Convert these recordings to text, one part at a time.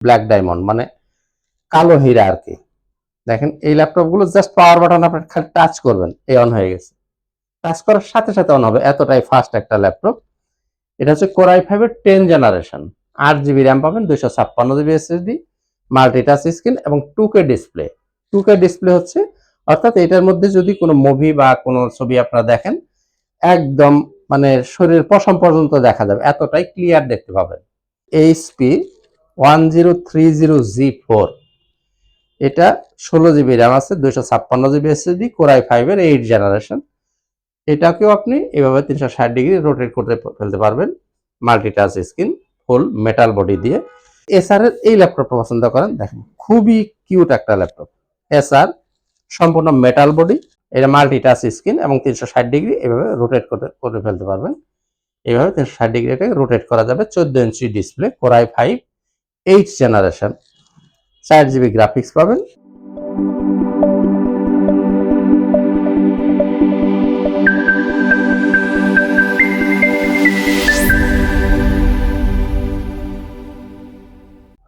Black diamond মানে কালো হীরা আর কি। দেখেন, এই ল্যাপটপগুলো জাস্ট পাওয়ার বাটন আপনি খালি টাচ করবেন, এই অন হয়ে গেছে। টাচ করার সাথে সাথে অন হবে, এতটাই ফাস্ট একটা ল্যাপটপ এটা হচ্ছে কোরাই ফাইভের টেন জেনারেশন আট জিবি র্যাম পাবেন, দুইশো ছাপ্পান্ন GB SSD multi touch screen এবং two K display two K display হচ্ছে, অর্থাৎ এটার মধ্যে যদি কোনো মুভি বা কোনো ছবি আপনারা দেখেন, একদম মানে শরীরের পশম পর্যন্ত দেখা যাবে, এতটাই ক্লিয়ার দেখতে পাবেন। HP one zero three zero G four এটা ষোলো জিবি র্যাম আছে, দুইশো ছাপ্পান্ন জিবি এসএসডি কোরাই ফাইভের এইট জেনারেশন এটাকেও আপনি এভাবে তিনশো ষাট ডিগ্রি রোটেট করতে ফেলতে পারবেন। Multi touch screen full metal body দিয়ে এসআর এর এই ল্যাপটপটা পছন্দ করেন, দেখেন, খুবই কিউট একটা ল্যাপটপ এসআর সম্পূর্ণ মেটাল বডি এটা মাল্টি টাচ স্ক্রিন এবং তিনশো ষাট ডিগ্রি এভাবে রোটেট করে করে ফেলতে পারবেন। এইভাবে তিনশো ষাট ডিগ্রি এটাকে রোটেট করা যাবে। চোদ্দ inch display core i five eight generation চার জিবি গ্রাফিক্স পাবেন।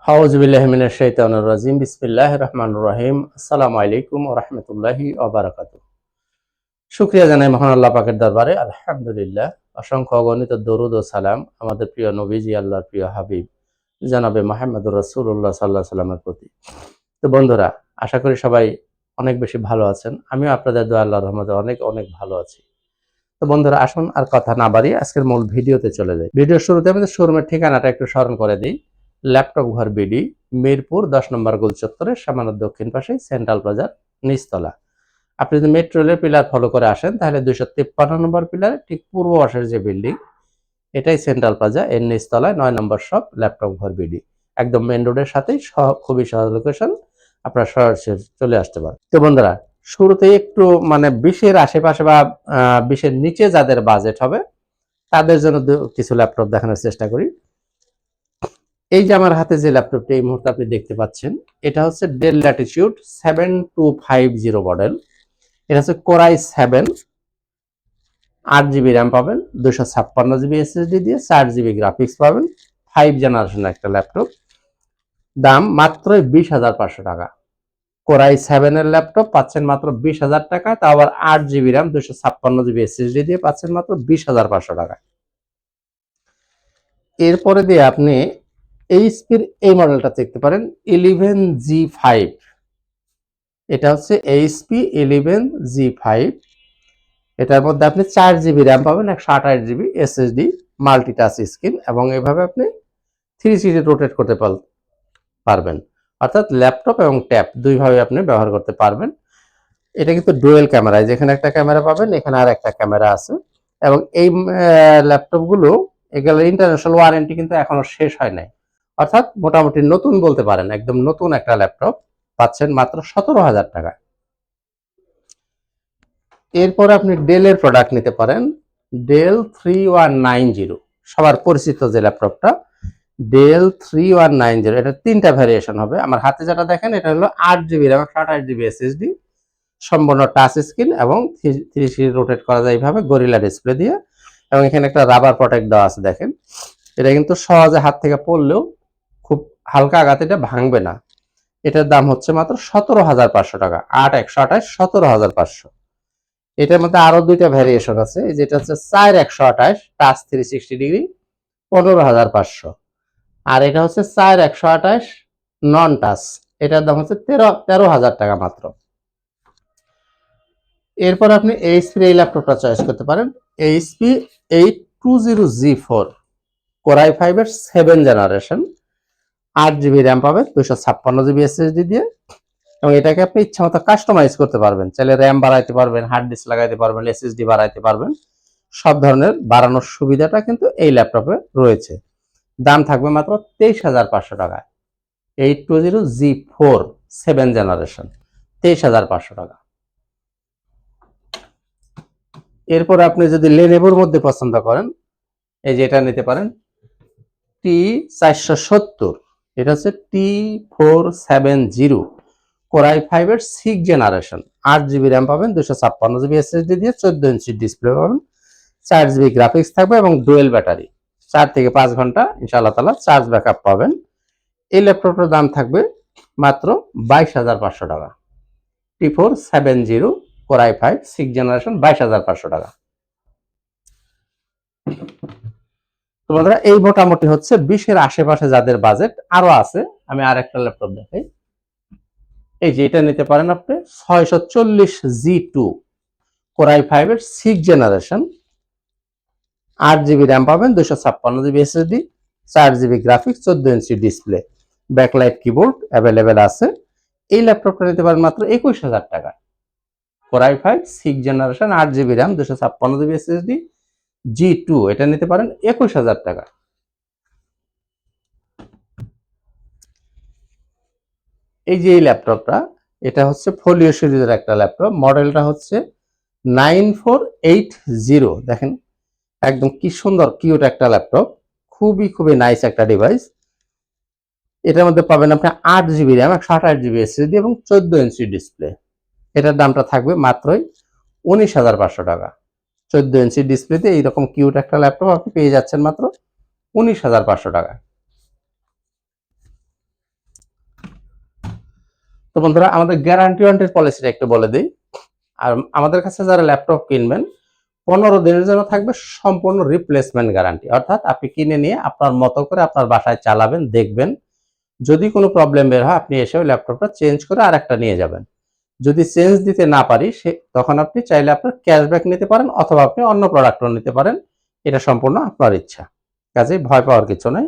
হাউজবিল্লাহমিনের শৈতানুর রাজিম। বিসমিল্লাহ রহমান রহিম। আসসালামু আলাইকুম রহমতুল্লাহি ওবারাকাত শুক্রিয়া জানাই মহান আল্লাহ পাকের দরবারে। আলহামদুলিল্লাহ। অসংখ্য অগণিত দরুদ ও সালাম আমাদের প্রিয় নবীজি, আল্লাহর প্রিয় হাবিব। জানাবে মাহমুদুর রসুল্লাহ সাল্লাহ সাল্লামের প্রতি। তো বন্ধুরা, আশা করি সবাই অনেক বেশি ভালো আছেন। আমিও আপনাদের দোয়া আল্লাহর রহমতে অনেক অনেক ভালো আছি। তো বন্ধুরা, আসুন আর কথা না বাড়িয়ে আজকের মূল ভিডিওতে চলে যাই। ভিডিওর শুরুতে আমাদের শোরুমের ঠিকানাটা একটু স্মরণ করে দিই। ল্যাপটপ ঘর বিডি, মিরপুর, দশ নম্বর গোল চত্বরের সামান্য দক্ষিণ পাশে সেন্ট্রাল প্লাজার নিচতলা। আপনি যদি মেট্রো রেলের পিলার ফলো করে আসেন, তাহলে দুইশো তিপ্পান্ন নম্বর পিলার ঠিক পূর্ব পাশের যে বিল্ডিং এটাই সেন্ট্রাল প্লাজা এর নিচতলায় নয় নম্বর শপ ল্যাপটপ ঘর বিডি একদম মেন রোডের সাথেই খুবই সহজ লোকেশন আপনার সরাসরি চলে আসতে পারেন। তো বন্ধুরা, শুরুতে একটু মানে বিশের আশেপাশে বা বিশের নিচে যাদের বাজেট হবে, তাদের জন্য কিছু ল্যাপটপ দেখানোর চেষ্টা করি। এই যে আমার হাতে যে ল্যাপটপটি এই মুহূর্তে আপনি দেখতে পাচ্ছেন, এটা হচ্ছে Dell latitude seven two five zero model এটা হচ্ছে কোরাই সেভেন আট জিবি র্যাম পাবেন দুশো ছাপ্পান্ন জিবি এসএসডি দিয়ে চার জিবি গ্রাফিক্স পাবেন ফাইভ জেনারেশন একটা ল্যাপটপ দাম মাত্রই বিশ হাজার পাঁচশো টাকা। কোরাই সেভেনের ল্যাপটপ পাচ্ছেন মাত্র বিশ হাজার টাকায় তা আবার আট জিবি র্যাম দুশো ছাপ্পান্ন জিবি এসএসডি দিয়ে পাচ্ছেন মাত্র বিশ হাজার পাঁচশো টাকা। এরপরে দিয়ে আপনি এইচপির এই মডেলটা দেখতে পারেন ইলেভেন জি ফাইভ এটা হচ্ছে এইচপি ইলেভেন জি ফাইভ এটার মধ্যে আপনি চার জিবি র্যাম পাবেন, একশো আঠাশ GB SSD multi touch screen এবং এভাবে আপনি থ্রি সিটি রোটেট করতে পার- পারবেন। অর্থাৎ ল্যাপটপ এবং ট্যাব দুইভাবে আপনি ব্যবহার করতে পারবেন। এটা কিন্তু ডুয়েল ক্যামেরা যেখানে একটা ক্যামেরা পাবেন, এখানে আর একটা ক্যামেরা আছে। এবং এই ল্যাপটপগুলো এগুলো ইন্টারন্যাশনাল ওয়ারেন্টি কিন্তু এখনও শেষ হয় নাই। অর্থাৎ মোটামুটি নতুন বলতে পারেন, একদম নতুন একটা ল্যাপটপ পাচ্ছেন মাত্র সতেরো হাজার টাকা এরপর আপনি ডেলের প্রোডাক্ট নিতে পারেন। Dell three one nine zero. সবার পরিচিত যে ল্যাপটপটা, Dell three one nine zero. এটা তিনটা ভ্যারিয়েশন হবে। আমার হাতে যেটা দেখেন, এটা হলো আট জিবি র্যাম একশো আঠাশ জিবি এসএসডি সম্পূর্ণ টাচ স্ক্রিন এবং থ্রি সি রোটেট করা যায় এইভাবে গরিলা ডিসপ্লে দিয়ে। এবং এখানে একটা রাবার প্রোটেক্ট দেওয়া আছে, দেখেন। এটা কিন্তু সহজে হাত থেকে পড়লেও খুব হালকা আঘাতে এটা ভাঙবে না। এটার দাম হচ্ছে মাত্র সতেরো হাজার পাঁচশো টাকা। আট, একশো আঠাশ, সতেরো হাজার পাঁচশো। এটার মধ্যে আরও দুইটা ভ্যারিয়েশন আছে। যেটা হচ্ছে চার একশো আঠাশ টাচ থ্রি সিক্সটি ডিগ্রি, পনেরো হাজার পাঁচশো। আর এটা হচ্ছে চার একশো আঠাশ নন টাচ এটার দাম হচ্ছে তেরো তেরো হাজার টাকা মাত্র। এরপর আপনি এইচপি এই ল্যাপটপটা চয়েস করতে পারেন। HP eight two zero G four core i ফাইভের সেভেন জেনারেশন আট জিবি র্যাম পাবে দুশো ছাপ্পান্ন জিবি এসএসডি দিয়ে। এবং এটাকে আপনি ইচ্ছা মতো কাস্টমাইজ করতে পারবেন। চাইলে র্যাম বাড়াইতে পারবেন হার্ড ডিস্ক লাগাইতে পারবেন এসএসডি বাড়াইতে পারবেন। সব ধরনের বাড়ানোর সুবিধাটা কিন্তু এই ল্যাপটপে রয়েছে। দাম থাকবে মাত্র তেইশ হাজার পাঁচশো টাকা। Eight two zero G four seven generation তেইশ হাজার পাঁচশো টাকা। এরপর আপনি যদি লেনেভোর মধ্যে পছন্দ করেন, এই যে এটা নিতে পারেন টি চারশো সত্তর, এটা হচ্ছে T four seven zero core i ফাইভের সিক্স জেনারেশন আট জিবি র্যাম পাবেন দুশো ছাপ্পান্ন জিবি এসএসডি দিয়ে চোদ্দ ইঞ্চি ডিসপ্লে পাবেন, চার জিবি গ্রাফিক্স থাকবে এবং ডুয়েল ব্যাটারি চার থেকে পাঁচ ঘণ্টা, ইনশাআল্লাহ তালা চার্জ ব্যাকআপ পাবেন। এই ল্যাপটপটার দাম থাকবে মাত্র বাইশ হাজার পাঁচশো টাকা। T four seven zero core i five six generation বাইশ হাজার পাঁচশো টাকা। তো বন্ধুরা, এই মোটামুটি হচ্ছে বিশের আশেপাশে যাদের বাজেট আরও আছে, আমি আর একটা ল্যাপটপ দেখাই। এই যে এটা নিতে পারেন আপনি ছয়শো চল্লিশ G two core i five এর সিক্স জেনারেশন আট জিবি র্যাম পাবেন দুশো ছাপ্পান্ন জিবি এসএসডি চার জিবি গ্রাফিক্স চোদ্দ inch display backlight keyboard available আছে। এই ল্যাপটপটা নিতে পারেন মাত্র একুশ হাজার টাকা। Core i five six generation আট জিবি র্যাম দুশো ছাপ্পান্ন জিবি এসএসডি জি টু, এটা নিতে পারেন একুশ হাজার টাকা। এই যে এই ল্যাপটপটা, এটা হচ্ছে ফোলিও সিরিজের একটা ল্যাপটপ। মডেলটা হচ্ছে নাইন ফোর এইট জিরো। দেখেন, একদম কি সুন্দর, কিউট একটা ল্যাপটপ। খুবই খুবই নাইস একটা ডিভাইস এটার মধ্যে পাবেন আপনি আট জিবি র্যাম একশো আঠাশ জিবি এসএসডি এবং চোদ্দ ইঞ্চি ডিসপ্লে এটার দামটা থাকবে মাত্রই উনিশ হাজার পাঁচশো টাকা। চোদ্দ ইঞ্চি ডিসপ্লেতে এইরকম কিউট একটা ল্যাপটপ আপনি পেয়ে যাচ্ছেন মাত্র উনিশ হাজার পাঁচশো টাকা। তো বন্ধুরা, আমাদের গ্যারান্টি ওয়ারেন্টির পলিসিটা একটু বলে দিই। আর আমাদের কাছে যারা ল্যাপটপ কিনবেন, পনেরো দিনের জন্য থাকবে সম্পূর্ণ রিপ্লেসমেন্ট গ্যারান্টি অর্থাৎ আপনি কিনে নিয়ে আপনার মতো করে আপনার বাসায় চালাবেন, দেখবেন। যদি কোনো প্রবলেম বের হয়, আপনি এসে ল্যাপটপটা চেঞ্জ করে আর একটা নিয়ে যাবেন। যদি চেঞ্জ দিতে না পারি, সে তখন আপনি চাইলে আপনার ক্যাশব্যাক নিতে পারেন অথবা আপনি অন্য প্রোডাক্টও নিতে পারেন। এটা সম্পূর্ণ আপনার ইচ্ছা। কাজেই ভয় পাওয়ার কিছু নেই।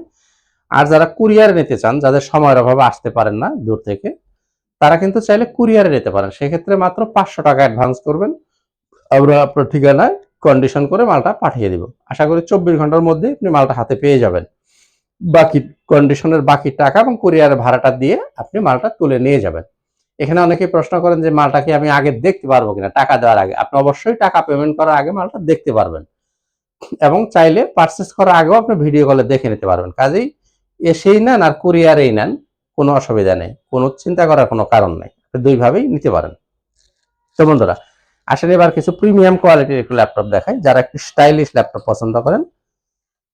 আর যারা কুরিয়ার নিতে চান, যাদের সময়ের অভাবে আসতে পারেন না দূর থেকে তারা কিন্তু চাইলে কুরিয়ারে নিতে পারেন। সেক্ষেত্রে মাত্র পাঁচশো টাকা অ্যাডভান্স করবেন। আমরা আপনার ঠিকানায় কন্ডিশন করে মালটা পাঠিয়ে দিব। আশা করি চব্বিশ ঘণ্টার মধ্যে আপনি মালটা হাতে পেয়ে যাবেন। বাকি কন্ডিশনের বাকি টাকা এবং কুরিয়ারের ভাড়াটা দিয়ে আপনি মালটা তুলে নিয়ে যাবেন। এখানে অনেকেই প্রশ্ন করেন যে, মালটা কি আমি আগে দেখতে পারব কিনা? টাকা দেওয়ার আগে। আপনি অবশ্যই টাকা পেমেন্ট করার আগে মালটা দেখতে পারবেন। এবং চাইলে পারচেস করার আগেও আপনি ভিডিও কলে দেখে নিতে পারবেন। কাজেই এসেই নেন আর কুরিয়ারেই নেন। কোনো অসুবিধা নেই, কোনো চিন্তা করার কোনো কারণ নেই। দুইভাবেই নিতে পারেন। তো বন্ধুরা, আসলে এবার কিছু প্রিমিয়াম কোয়ালিটির একটু ল্যাপটপ দেখাই। যারা একটু স্টাইলিশ ল্যাপটপ পছন্দ করেন,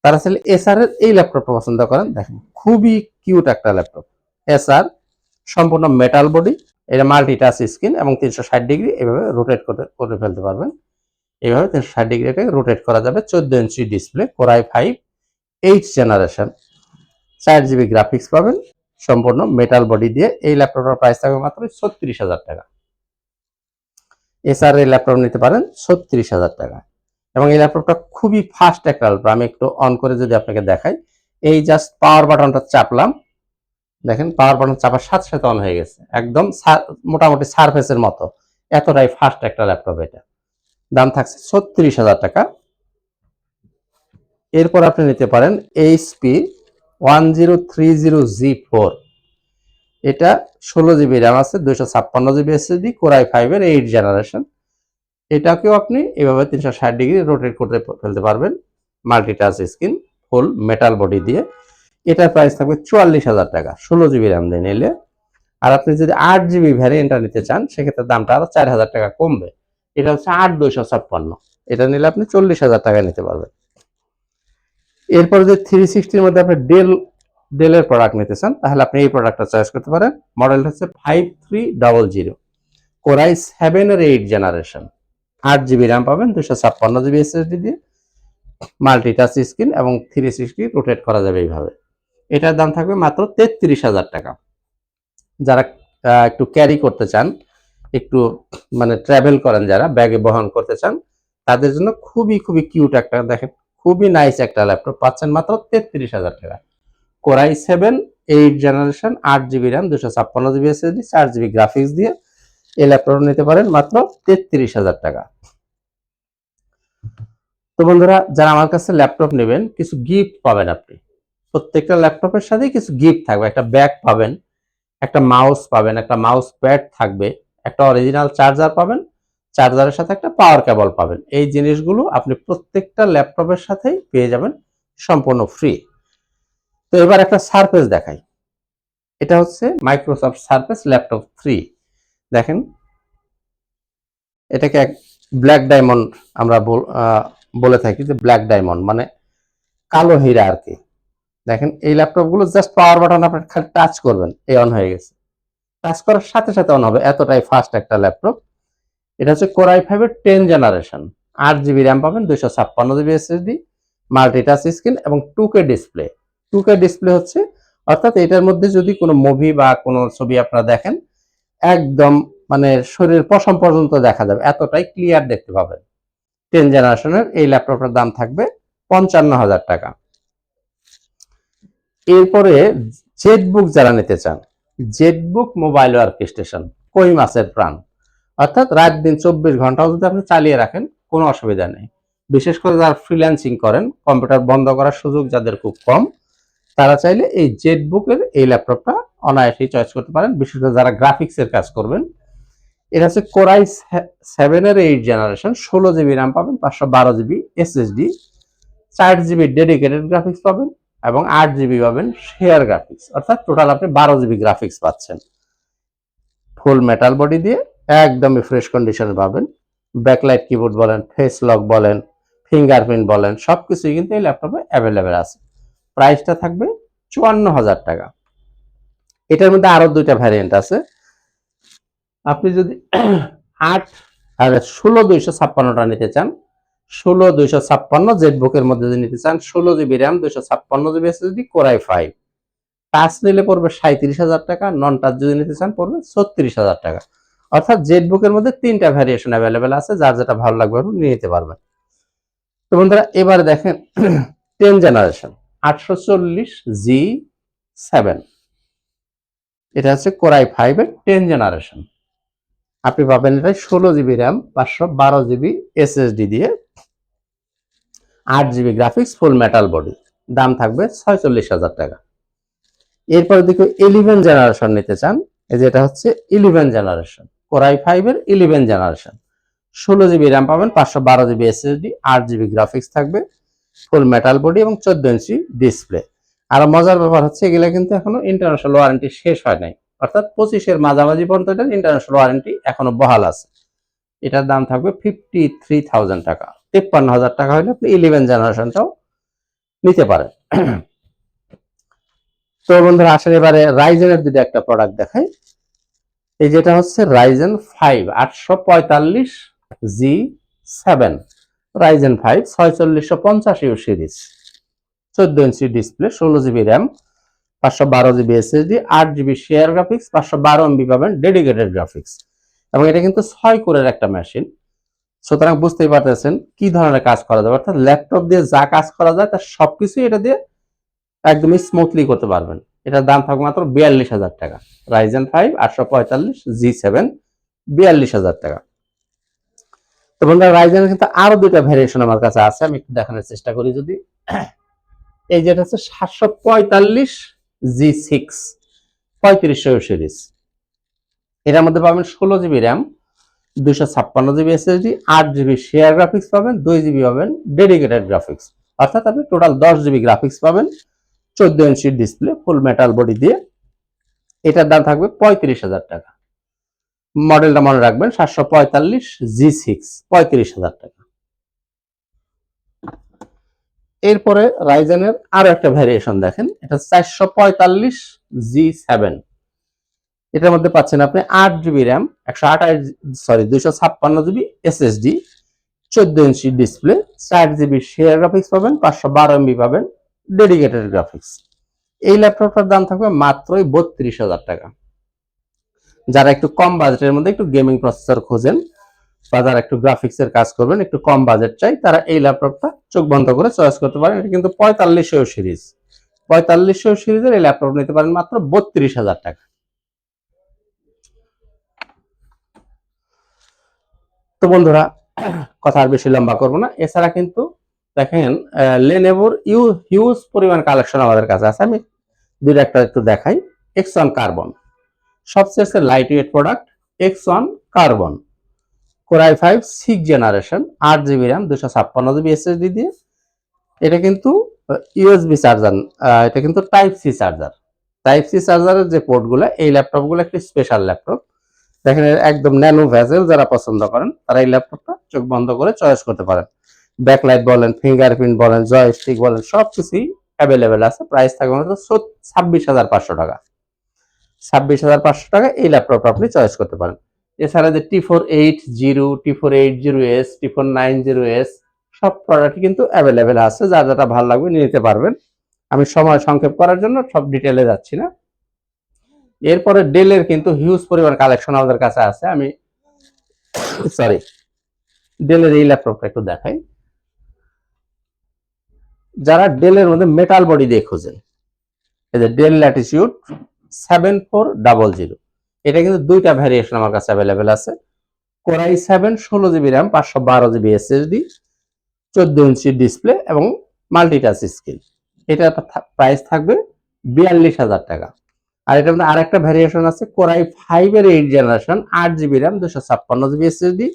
তারা আসলে এসআর এর এই ল্যাপটপটা পছন্দ করেন। দেখেন, খুবই কিউট একটা ল্যাপটপ এসআর সম্পূর্ণ মেটাল বডি এটা মাল্টি টাচ স্ক্রিন এবং তিনশো ষাট ডিগ্রি এভাবে রোটেট করে করে ফেলতে পারবেন। এইভাবে তিনশো ষাট ডিগ্রি এটাকে রোটেট করা যাবে। চোদ্দ inch display core i five eight generation চার জিবি গ্রাফিক্স পাবেন। সম্পূর্ণ মেটাল বডি দিয়ে এই ল্যাপটপটার প্রাইস থাকবে মাত্র ছত্রিশ হাজার টাকা। এসআর এই ল্যাপটপ নিতে পারেন ছত্রিশ হাজার টাকা। এবং এই ল্যাপটপটা খুবই ফাস্ট একটা ল্যাপটপ আমি একটু অন করে যদি আপনাকে দেখাই, এই জাস্ট পাওয়ার বাটনটা চাপলাম। দেখেন পাওয়ার বাটন চাপার সাথে সাথে অন হয়ে গেছে। একদম মোটামুটি সার্ফেসের মতো। এতটাই ফাস্ট একটা ল্যাপটপ এটা। দাম থাকছে ছত্রিশ হাজার টাকা। এরপর আপনি নিতে পারেন HP one zero three zero G four এটা ষোলো জিবি র্যাম আছে, দুইশো ছাপ্পান্ন জিবি এসএসডি কোরাই ফাইভের এইট জেনারেশন এটাকেও আপনি এভাবে তিনশো ষাট ডিগ্রি রোটেট করতে ফেলতে পারবেন multi touch screen full metal body দিয়ে। এটার প্রাইস থাকবে চুয়াল্লিশ হাজার টাকা, ষোলো জিবি র্যাম দিয়ে নিলে। আর আপনি যদি আট জিবি ভ্যারিয়েন্টটা নিতে চান, সেক্ষেত্রে দামটা আরও চার হাজার টাকা কমবে। এটা হচ্ছে আট দুইশো ছাপ্পান্ন। এটা নিলে আপনি চল্লিশ হাজার টাকা নিতে পারবেন। এরপর যদি থ্রি সিক্সটির মধ্যে আপনি ডেল ডেলের প্রোডাক্ট নিতে চান তাহলে আপনি এই প্রোডাক্টটা চয়েস করতে পারেন। মডেলটা হচ্ছে five three double zero core i seven এর এইট জেনারেশন আট জিবি র্যাম পাবেন দুশো ছাপ্পান্ন জিবি এসএসডি দিয়ে। মাল্টি টাচ স্ক্রিন এবং থ্রি সিক্সটি রোটেট করা যাবে এইভাবে। এটার দাম থাকবে মাত্র তেত্রিশ হাজার টাকা। যারা একটু ক্যারি করতে চান, একটু মানে ট্রাভেল করেন, যারা ব্যাগে বহন করতে চান, তাদের জন্য খুবই খুবই কিউট একটা, দেখেন খুবই নাইস একটা ল্যাপটপ পাচ্ছেন মাত্র তেত্রিশ হাজার টাকা। Core i seven eight generation আট জিবি র্যাম দুশো ছাপ্পান্ন জিবি এসএসডি চার জিবি গ্রাফিক্স দিয়ে এই ল্যাপটপ নিতে পারেন মাত্র তেত্রিশ হাজার টাকা। তো বন্ধুরা, যারা আমার কাছে ল্যাপটপ নেবেন, কিছু গিফট পাবেন আপনি। প্রত্যেকটা ল্যাপটপের সাথে কিছু গিফট থাকবে। একটা ব্যাগ পাবেন, একটা মাউস পাবেন, একটা মাউস প্যাড থাকবে, একটা অরিজিনাল চার্জার পাবেন চার্জারের সাথে একটা পাওয়ার কেবল পাবেন। এই জিনিসগুলো আপনি প্রত্যেকটা ল্যাপটপের সাথেই পেয়ে যাবেন সম্পূর্ণ ফ্রি তো এবার একটা সারফেস দেখাই। এটা হচ্ছে মাইক্রোসফট সারফেস ল্যাপটপ থ্রি দেখেন, এটাকে এক ব্ল্যাক ডায়মন্ড আমরা বল- থাকি যে ব্ল্যাক ডায়মন্ড মানে কালো হীরা আর কি। দেখেন, এই ল্যাপটপগুলো জাস্ট পাওয়ার বাটন আপনার খালি টাচ করবেন, এই অন হয়ে গেছে। টাচ করার সাথে সাথে অন হবে, এতটাই ফাস্ট একটা ল্যাপটপ। এটা হচ্ছে কোরাই ফাইভের টেন জেনারেশন আট জিবি র্যাম পাবেন, দুইশো ছাপ্পান্ন GB SSD multi touch screen এবং two K display two K display হচ্ছে, অর্থাৎ এটার মধ্যে যদি কোনো মুভি বা কোনো ছবি আপনারা দেখেন, একদম মানে শরীর পশম পর্যন্ত দেখা যাবে, এতটাই ক্লিয়ার দেখতে পাবেন। টেন জেনারেশনের এই ল্যাপটপটার দাম থাকবে পঞ্চান্ন হাজার টাকা। এরপরে জেটবুক যারা নিতে চান জেটবুক মোবাইল ওয়ার্ক স্টেশন কই মাছের প্রাণ? অর্থাৎ রাত দিন চব্বিশ ঘন্টাও যদি আপনি চালিয়ে রাখেন, কোনো অসুবিধা নেই। বিশেষ করে যারা ফ্রিল্যান্সিং করেন, কম্পিউটার বন্ধ করার সুযোগ যাদের খুব কম, তারা চাইলে এই জেটবুকের এই ল্যাপটপটা অনায়াসেই চয়েস করতে পারেন। বিশেষ করে যারা গ্রাফিক্সের কাজ করবেন এটা হচ্ছে কোরাই সেভেনের এইট জেনারেশন ষোলো জিবি র্যাম পাবেন, পাঁচশো বারো জিবি এসএসডি চার জিবি ডেডিকেটেড গ্রাফিক্স পাবেন এবং আট জিবি পাবেন শেয়ার গ্রাফিক্স অর্থাৎ টোটাল আপনি বারো জিবি গ্রাফিক্স পাচ্ছেন। ফুল মেটাল বডি দিয়ে একদমই ফ্রেশ কন্ডিশনে পাবেন। ব্যাকলাইট কিবোর্ড বলেন ফেস লক বলেন ফিঙ্গারপ্রিন্ট বলেন সব কিছুই কিন্তু এই ল্যাপটপে অ্যাভেলেবেল আছে। প্রাইসটা থাকবে চুয়ান্ন হাজার টাকা। এটার মধ্যে আরও দুইটা ভ্যারিয়েন্ট আছে। আপনি যদি আট আর ষোলো দুইশো ছাপ্পান্নটা নিতে চান, ষোলো দুইশো ছাপ্পান্ন জেড বুকের মধ্যে যদি নিতে চান, ষোলো জিবি র্যাম দুইশো ছাপ্পান্ন জিবি আছে যদি কোরাই ফাইভ টাচ নিলে পড়বে সাঁত্রিশ হাজার টাকা নন টাচ যদি নিতে চান, পড়বে ছত্রিশ হাজার টাকা। অর্থাৎ জেড বুকের মধ্যে তিনটা ভ্যারিয়েশন অ্যাভেলেবেল আছে, যার যেটা ভালো লাগবে আপনি নিয়ে নিতে পারবেন। তো বন্ধুরা, এবারে দেখেন টেন জেনারেশন আটশো চল্লিশ জি সেভেন। এটা হচ্ছে কোরাই ফাইভের টেন জেনারেশন আপনি পাবেন এটা ষোলো জিবি র্যাম পাঁচশো বারো জিবি এসএসডি দিয়ে, আট GB graphics full metal body দাম থাকবে ছয়চল্লিশ হাজার টাকা। এরপরে দেখো ইলেভেন জেনারেশন নিতে চান, এই যে এটা হচ্ছে ইলেভেন জেনারেশন কোরাই ফাইভের ইলেভেন জেনারেশন ষোলো জিবি র্যাম পাবেন, পাঁচশো বারো জিবি এসএসডি আট জিবি গ্রাফিক্স থাকবে ফুল মেটাল বডি এবং চোদ্দ ইঞ্চি ডিসপ্লে আর মজার ব্যাপার হচ্ছে, এগুলো কিন্তু এখনও ইন্টারন্যাশনাল ওয়ারেন্টি শেষ হয় নাই। অর্থাৎ পঁচিশের মাঝামাঝি পর্যন্ত এটার ইন্টারন্যাশনাল ওয়ারেন্টি এখনও বহাল আছে। এটার দাম থাকবে ফিফটি থ্রি থাউজেন্ড টাকা। তিপ্পান্ন হাজার টাকা হলে আপনি ইলেভেন জেনারেশনটাও নিতে পারেন। তো বন্ধুরা, আসেন এবারে রাইজেনের দুটো একটা প্রোডাক্ট দেখাই। এই যেটা হচ্ছে রাইজেন ফাইভ আটশো পঁয়তাল্লিশ জি সেভেন রাইজেন ফাইভ ছয়চল্লিশশো পঞ্চাশ ইউ সিরিজ চোদ্দ ইঞ্চি ডিসপ্লে ষোলো জিবি র্যাম পাঁচশো বারো জিবি এসএসডি আট জিবি শেয়ার গ্রাফিক্স পাঁচশো বারো এমবি পাবেন ডেডিকেটেড গ্রাফিক্স এবং এটা কিন্তু ছয় কোরের একটা মেশিন সুতরাং বুঝতেই পারতেছেন কি ধরনের কাজ করা যাবে অর্থাৎ ল্যাপটপ দিয়ে যা কাজ করা যায়, তার সবকিছুই এটা দিয়ে একদমই স্মুথলি করতে পারবেন। এটার দাম থাকবে মাত্র বিয়াল্লিশ হাজার টাকা। রাইজেন ফাইভ আটশো পঁয়তাল্লিশ জি সেভেন বিয়াল্লিশ হাজার টাকা। তো বন্ধুরা রাইজেনের কিন্তু আরও দুইটা ভ্যারিয়েশন আমার কাছে আছে, আমি একটু দেখানোর চেষ্টা করি যদি। এই যেটা হচ্ছে সাতশো পঁয়তাল্লিশ জি সিক্স পঁয়ত্রিশশো সিরিজ এটার মধ্যে পাবেন ষোলো জিবি র্যাম দুশো ছাপ্পান্ন জিবি এসএসডি আট জিবি শেয়ার গ্রাফিক্স পাবেন, দুই জিবি পাবেন ডেডিকেটেড গ্রাফিক্স অর্থাৎ আপনি টোটাল দশ জিবি গ্রাফিক্স পাবেন। চোদ্দ ইঞ্চির ডিসপ্লে ফুল মেটাল বডি দিয়ে। এটার দাম থাকবে পঁয়ত্রিশ হাজার টাকা। মডেলটা মনে রাখবেন, সাতশো পঁয়তাল্লিশ জি সিক্স, পঁয়ত্রিশ হাজার টাকা। এরপরে রাইজেনের আরও একটা ভ্যারিয়েশন দেখেন, এটা চারশো পঁয়তাল্লিশ জি সেভেন। এটার মধ্যে পাচ্ছেন আপনি আট জিবি র্যাম একশো আঠাশ সরি দুইশো ছাপ্পান্ন জিবি এসএসডি চোদ্দ ইঞ্চি ডিসপ্লে চার জিবি শেয়ার গ্রাফিক্স পাবেন, পাঁচশো বারো এমবি পাবেন ডেডিকেটেড গ্রাফিক্স এই ল্যাপটপটার দাম থাকবে মাত্রই বত্রিশ হাজার টাকা। যারা একটু কম বাজেটের মধ্যে একটু গেমিং প্রসেসর খোঁজেন বা যারা একটু গ্রাফিক্সের কাজ করবেন, একটু কম বাজেট চাই, তারা এই ল্যাপটপটা চোখ বন্ধ করে চয়েস করতে পারেন। এটা কিন্তু পঁয়তাল্লিশশো সিরিজ পঁয়তাল্লিশশো সিরিজের এই ল্যাপটপ নিতে পারেন মাত্র বত্রিশ হাজার টাকা। তো বন্ধুরা, কথা আর বেশি লম্বা করব না। এছাড়া কিন্তু দেখেন লেনেভোর ইউ হিউজ পরিমাণ কালেকশন আমাদের কাছে আছে। আমি দুইটা একটা একটু দেখাই। এক্স ওয়ান কার্বন সবচেয়ে light weight product X one carbon core i five six generation আট জিবি র্যাম দুশো ছাপ্পান্ন জিবি এসএসডি দিয়ে। এটা কিন্তু ইউএসবি চার্জার এটা কিন্তু type C charger type C চার্জারের যে পোর্টগুলো এই ল্যাপটপগুলো একটি স্পেশাল ল্যাপটপ দেখেন একদম ন্যানো ভ্যাজেল যারা পছন্দ করেন, তারা এই ল্যাপটপটা চোখ বন্ধ করে চয়েস করতে পারেন। ব্যাকলাইট বলেন, ফিঙ্গারপ্রিন্ট বলেন জয়স্টিক বলেন, সব কিছুই অ্যাভেলেবেল আছে। প্রাইস থাকবে মাত্র ছাব্বিশ হাজার পাঁচশো টাকা। ছাব্বিশ হাজার পাঁচশো টাকা এই ল্যাপটপটা আপনি চয়েস করতে পারেন। এছাড়া যে T four eight zero T four eight zero S T four nine zero S সব প্রোডাক্ট কিন্তু অ্যাভেলেবেল আছে। যা যেটা ভালো লাগবে নিতে পারবেন। আমি সময় সংক্ষেপ করার জন্য সব ডিটেলে যাচ্ছি না। এরপরে ডেলের কিন্তু হিউজ পরিমাণ কালেকশন আমাদের কাছে আছে। আমি সরি ডেলের এই ল্যাপটপটা একটু দেখাই। যারা ডেলের মধ্যে মেটাল বডি দিয়ে খোঁজেন। এই যে Dell latitude seven four double zero এটা কিন্তু দুইটা ভ্যারিয়েশন আমার কাছে অ্যাভেলেবেল আছে। কোরাই সেভেন ষোলো জিবি র্যাম পাঁচশো বারো জিবি এসএসডি চোদ্দ ইঞ্চি ডিসপ্লে এবং মাল্টিটাচ স্ক্রিন এটা প্রাইস থাকবে বিয়াল্লিশ হাজার টাকা। আর এটার মধ্যে আরেকটা ভ্যারিয়েশন আছে কোরাই ফাইভের এইট জেনারেশন আট জিবি র্যাম দুশো ছাপ্পান্ন জিবি এসএসডি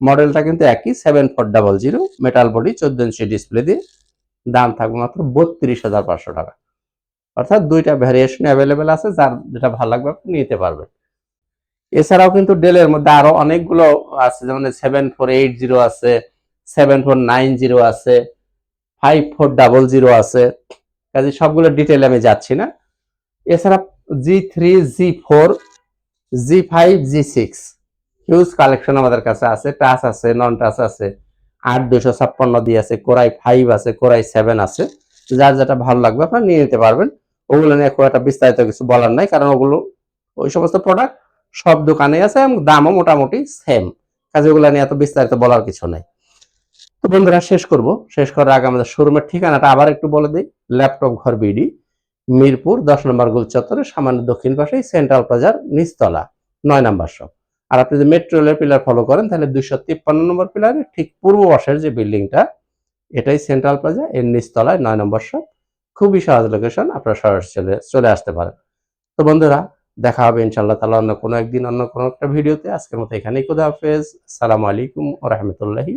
মডেলটা কিন্তু একই seven four double zero metal body চোদ্দ ইঞ্চি ডিসপ্লে দিয়ে। দাম থাকবে মাত্র বত্রিশ হাজার পাঁচশো টাকা। অর্থাৎ দুইটা ভ্যারিয়েশন অ্যাভেলেবেল আছে, যার যেটা ভালো লাগবে আপনি নিতে পারবেন। এছাড়াও কিন্তু ডেলের মধ্যে আরও অনেকগুলো আছে, যেমন সেভেন ফোর এইট জিরো আছে সেভেন ফোর নাইন জিরো আছে ফাইভ ফোর ডাবল জিরো আছে। কাজে সবগুলো ডিটেল আমি যাচ্ছি না। এছাড়া G three G four G five G six huge collection আমাদের কাছে আছে টাচ আছে নন টাচ আছে। আট দুশো ছাপ্পান্ন দিয়ে আছে, কোরাই ফাইভ আছে, কোরাই সেভেন আছে। যার যেটা ভালো লাগবে আপনারা নিয়ে নিতে পারবেন। ওগুলো নিয়ে খুব একটা বিস্তারিত কিছু বলার নাই, কারণ ওগুলো ওই সমস্ত প্রোডাক্ট সব দোকানে আছে এবং দামও মোটামুটি সেম কাজে ওগুলো নিয়ে এত বিস্তারিত বলার কিছু নাই। তো বন্ধুরা, শেষ করব। শেষ করার আগে আমাদের শোরুমের ঠিকানাটা আবার একটু বলে দিই। ল্যাপটপ ঘর বিডি, মিরপুর, দশ নম্বর গোল চত্বরের সামান্য দক্ষিণ পাশেই সেন্ট্রাল প্লাজার নিচতলা, নয় নাম্বার শপ আর আপনি যদি মেট্রো রেলের পিলার ফলো করেন, তাহলে দুইশো তিপ্পান্ন নম্বর পিলারের ঠিক পূর্ব পাশের যে বিল্ডিংটা এটাই সেন্ট্রাল প্লাজা এর নিচতলায় নয় নম্বর শপ খুবই সহজ লোকেশন আপনারা সরাসরি চলে চলে আসতে পারেন। তো বন্ধুরা, দেখা হবে ইনশাল্লাহ তালা অন্য কোনো একদিন, অন্য কোনো একটা ভিডিওতে আজকের মতো এখানেই, খুদা হাফেজ। সালামু আলাইকুম ও রহমতুল্লাহি